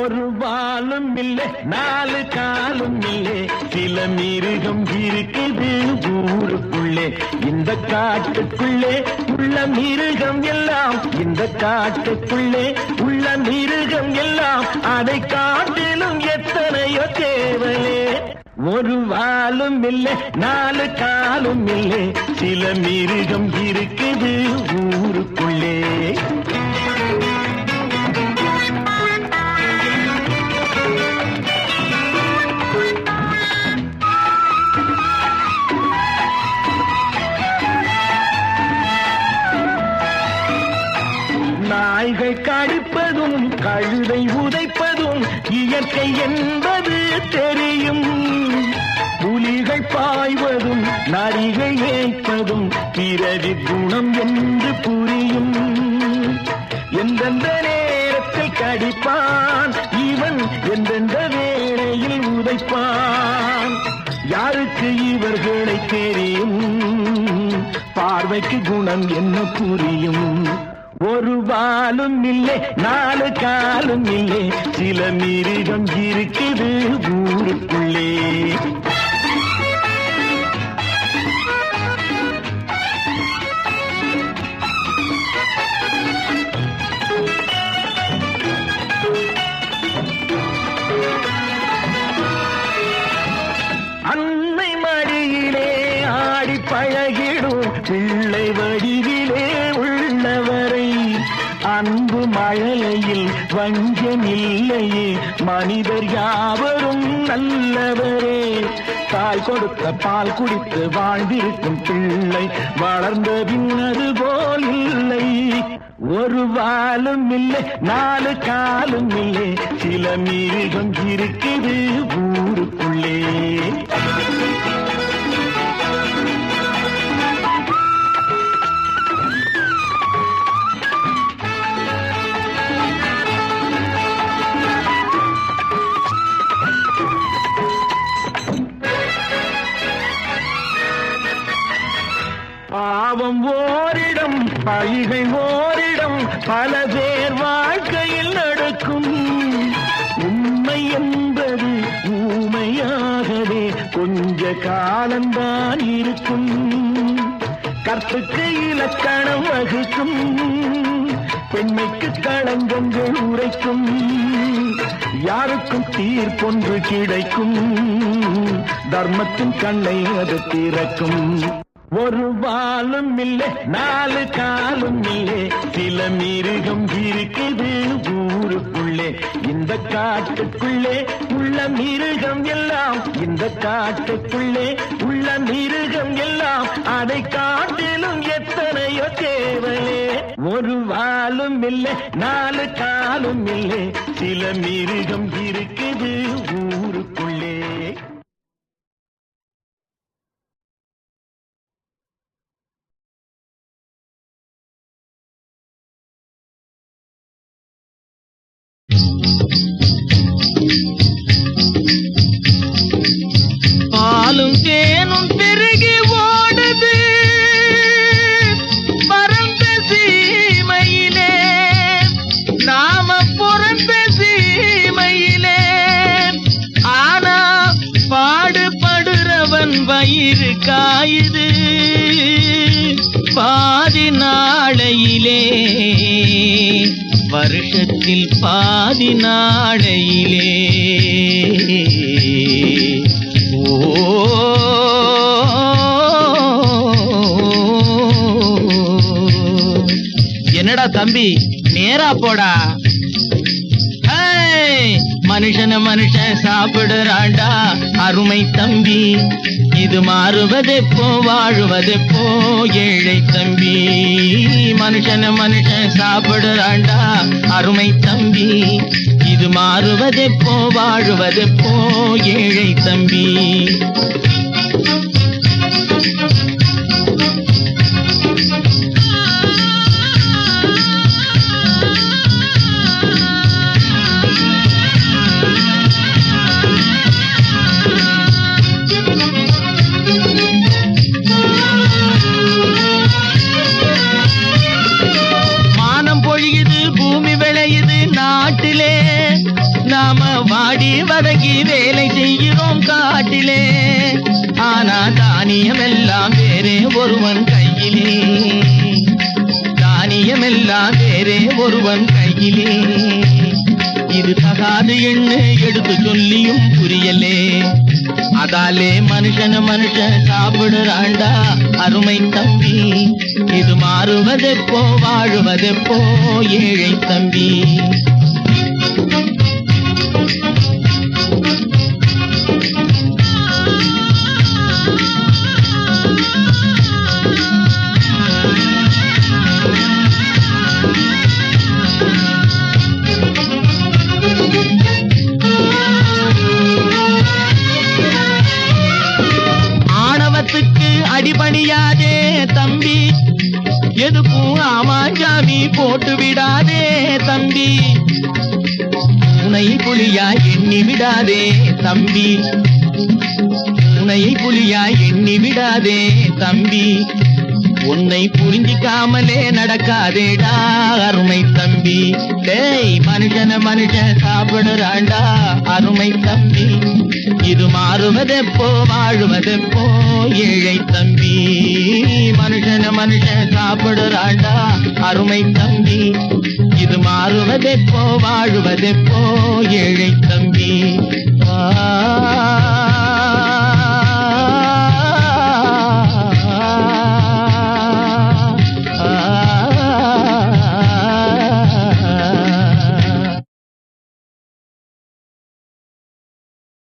ஒரு வாலும் இல்லை நாலு காலும் இல்லை. சில மிருகம் இருக்குது ஊருக்குள்ளே. இந்த காட்டுக்குள்ளே உள்ள மிருகம் எல்லாம் இந்த காட்டுக்குள்ளே உள்ள மிருகம் எல்லாம் அதை காட்டிலும் எத்தனையோ தேவலே ஒரு வாலும் இல்லை நாலு காலும் இல்லை. சில மிருகம் இருக்குது ஊருக்குள்ளே. நாய்கள் கடிப்பதும் கழுதை உதைப்பதும் இயற்கை என்பது தெரியும். புலிகள் பாய்வதும் நரிகள் ஏற்பதும் பிறவி குணம் என்று புரியும். எந்தெந்த நேரத்தில் கடிப்பான் இவன் எந்தெந்த வேளையில் உதைப்பான்? யாருக்கு இவர்களை தெரியும்? பார்வைக்கு குணம் என்ன புரியும்? ஒரு வாலும் இல்லை நாலு காலும் இல்லை. சில மிருகம் இருக்குது ஊருக்குள்ளே. அன்பு மழலையில் வஞ்சம் இல்லையே. மனிதர் யாவரும் நல்லவரே. தாய் கொடுத்த பால் குடித்து வாழ்ந்திருக்கும் பிள்ளை வளர்ந்த பின்னது போல் இல்லை. ஒரு வாலும் இல்லை நாலு காலும் இல்லை. சில மிருகம் இருக்குது ஊருக்குள்ளே. பாவம் ஓரிடம் பழிகை ஓரிடம் பல பேர் வாழ்க்கையில் நடக்கும். உண்மை என்பது ஊமையாகவே கொஞ்ச காலம்தான் இருக்கும். கற்புக்கு இலக்கணம் வகுக்கும். பெண்மைக்கு களங்கங்கள் உரைக்கும். யாருக்கும் தீர்ப்பொன்று கிடைக்கும். தர்மத்தின் கண்ணை அது திறக்கும். ஒரு வாலும் இல்லை நாலு காலும் இல்லை. சில மிருகம் இருக்குது ஊருக்குள்ளே. இந்த காட்டுக்குள்ளே உள்ள மிருகம் எல்லாம் இந்த காட்டுக்குள்ளே உள்ள மிருகம் எல்லாம் அதை காட்டிலும் எத்தனையோ தேவலே ஒரு வாலும் இல்லை நாலு காலும் இல்லை. சில மிருகம் இருக்கு நாளையிலே வருஷத்தில் பாதி நாளையிலே என்னடா தம்பி நேரா போடா. மனுஷன மனுஷன் சாப்பிடுறாண்டா அருமை தம்பி. இது மாறுவதெப்போ வாழுவதெப்போ? ஏழை தம்பி மனுஷன மனுஷன் சாப்பிடுறாண்டா அருமை தம்பி. இது மாறுவதெப்போ வாழுவதெப்போ? ஏழை தம்பி. வாடி வேலை செய்கிறோம் காட்டிலே. ஆனா தானியம் எல்லாம் வேறே ஒருவன் கையிலே. தானியம் எல்லாம் வேறே ஒருவன் கையிலே. இது தகாது என்ன எடுத்து சொல்லியும் புரியலே. அதாலே மனுஷன மனுஷன் சாப்பிடுறாண்டா அருமை தம்பி. இது மாறுவதெப்போ வாழுவதெப்போ ஏழை தம்பி. எதுக்கும் ஆமாஞ்சாமி போட்டு விடாதே தம்பி. உனை புலியா எண்ணி விடாதே தம்பி. உனை புலியா எண்ணி விடாதே தம்பி. உன்னை புரிஞ்சிக்காமலே நடக்காதேடா அருமை தம்பி. டேய் மனுஷன மனுஷன் சாப்பிடுறாண்டா அருமை தம்பி. இது மாறுவதெப்போ வாழுவதெப்போ ஏழை தம்பி. மனுஷன மனுஷன் சாப்பிடுறாண்டா அருமை தம்பி இது மாறுவதெப்போ வாழுவதெப்போ ஏழை தம்பி. ஆ.